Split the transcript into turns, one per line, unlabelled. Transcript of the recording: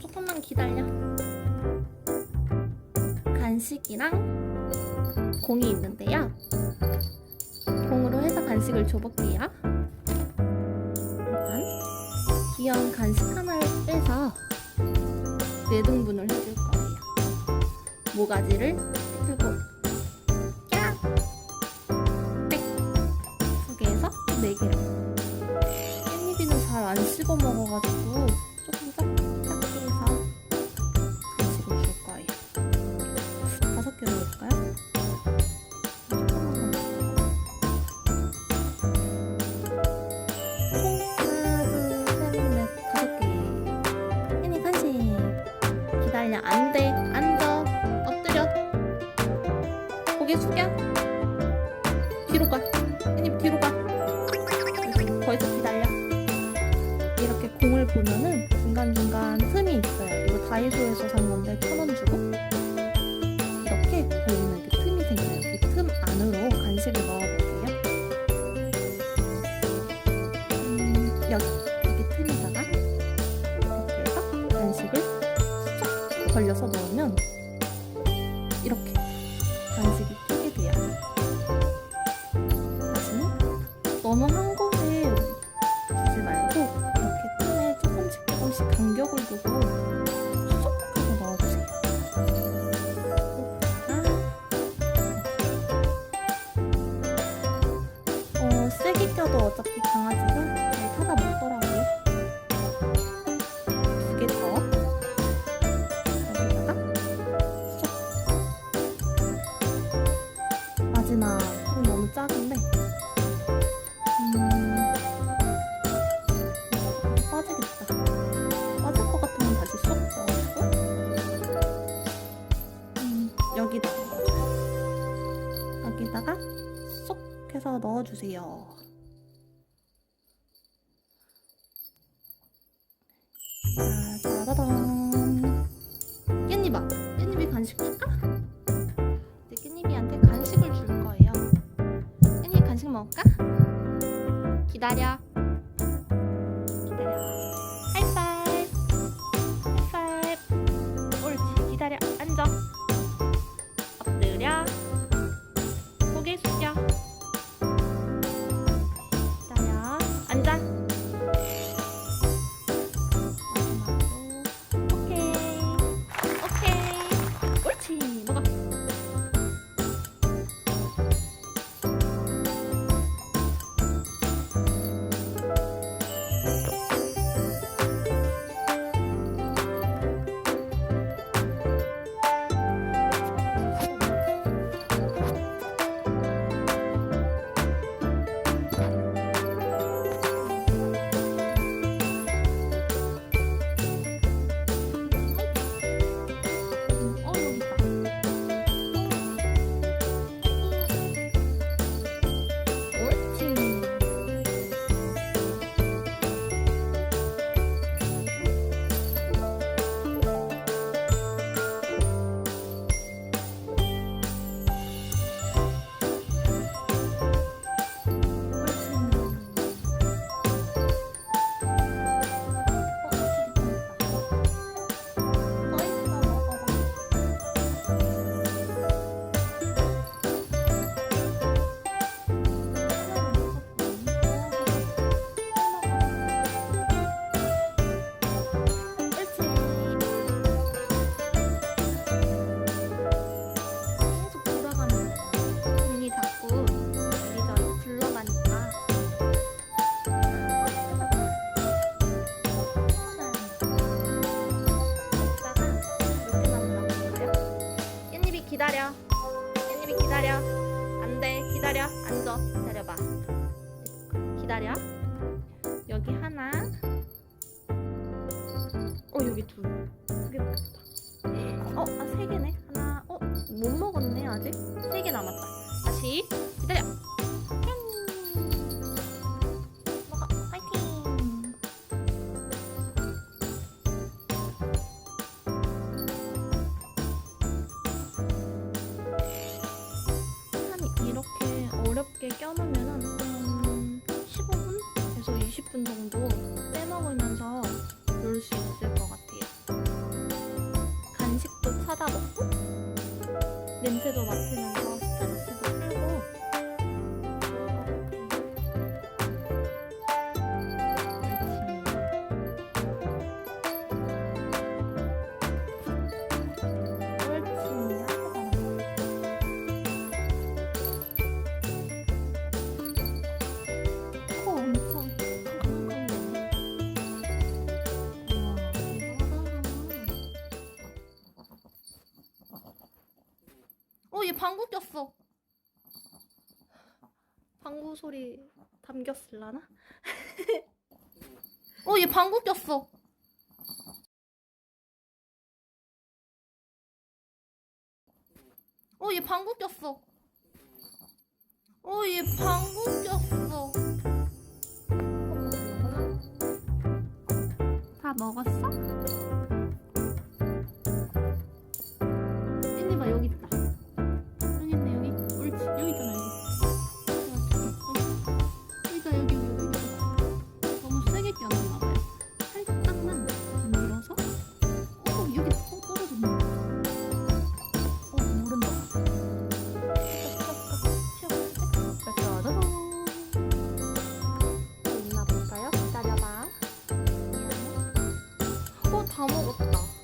조금만 기다려. 간식이랑 공이 있는데요. 공으로 해서 간식을 줘볼게요. 일단 귀여운 간식 하나를 빼서 네 등분을 해줄 거예요. 모가지를 들고 야! 땡! 두 개에서 네 개로. 씹어 먹어가지고 조금 작, 작게 해서 간식을 줄 거예요. 다섯 개. 간식. 기다려. 안 돼. 앉아. 엎드려. 고개 숙여. 뒤로 가. 걸려서 넣으면 이렇게 간식이 끼게 돼요. 다시 너무 한 곳에 두지 말고 이렇게 틈에 조금씩 조금씩 간격을 두고 쏙 하고 넣어주세요. 어, 세게 껴도 어차피 강아지가 해서 넣어주세요. 깻잎아, 깻잎이 간식 줄까? 이제 깻잎이한테 간식을 줄 거예요. 깻잎 간식 먹을까? 기다려. 기다려. 깻잎이 기다려. 안 돼. 기다려. 앉아. 기다려봐. 기다려. 여기 하나. 어, 여기 둘. 두개 먹었다. 어, 아, 세 개네. 하나, 어, 못 먹었네, 아직. 세 개 남았다. 다시 냄새도 맡으면서 얘 방구 꼈어. 방구 소리 담겼을라나? 어, 얘 방구 꼈어. 어, 얘 방구 꼈어. 어, 얘 방구 꼈어. 다 먹었어? 찐이봐 여기 있다. 다 먹었다.